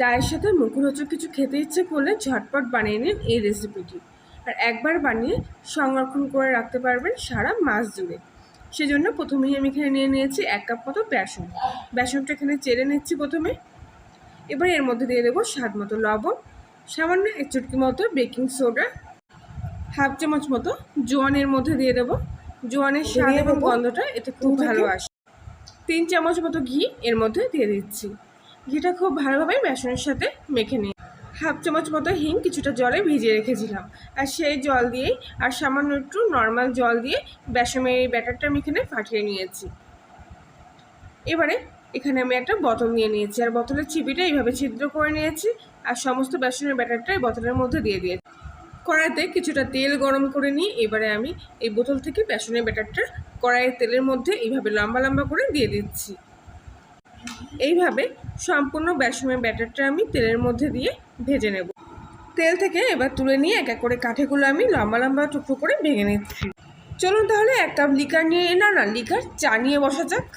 চায়ের সাথে মুখরোচক কিছু খেতে ইচ্ছে করলে ঝটপট বানিয়ে নিন এই রেসিপিটি। আর একবার বানিয়ে সংরক্ষণ করে রাখতে পারবেন সারা মাস জুড়ে। সেজন্য প্রথমেই আমি এখানে নিয়ে নিয়েছি এক কাপ মতো বেসন। বেসনটা এখানে চেড়ে নিচ্ছি প্রথমে। এবার এর মধ্যে দিয়ে দেবো স্বাদ মতো লবণ সামান্য এক চুটকি মতো বেকিং সোডা হাফ চামচ মতো জোয়ানের মধ্যে দিয়ে দেবো। জোয়ানের স্বাদ এবং গন্ধটা এতে খুব ভালো আসে। তিন চামচ মতো ঘি এর মধ্যে দিয়ে দিচ্ছি। ঘিটা খুব ভালোভাবে বেসনের সাথে মেখে নিই। হাফ চামচ মতো হিং কিছুটা জলে ভিজিয়ে রেখেছিলাম। আর সেই জল দিয়েই আর সামান্য একটু নর্মাল জল দিয়ে বেসনের এই ব্যাটারটা আমি এখানে ফাটিয়ে নিয়েছি। এবারে এখানে আমি একটা বোতল নিয়ে নিয়েছি। আর বোতলের চিপিটা এইভাবে ছিদ্র করে নিয়েছি আর সমস্ত বেসনের ব্যাটারটা এই বোতলের মধ্যে দিয়ে দিয়েছি কড়াইতে কিছুটা তেল গরম করে নিয়ে এবারে আমি এই বোতল থেকে বেসনের ব্যাটারটা কড়াইয়ের তেলের মধ্যে এইভাবে লম্বা লম্বা করে দিয়ে দিচ্ছি। এইভাবে সম্পূর্ণ বেসমের ব্যাটারটা আমি তেলের মধ্যে দিয়ে ভেজে নেব। তেল থেকে এবার তুলে নিয়ে এক এক করে কাঠেগুলো আমি লম্বা লম্বা টুকরো করে ভেঙে নিচ্ছি। চলুন তাহলে এক কাপ লিকার নিয়ে না না, লিকার চা নিয়ে বসা যাক।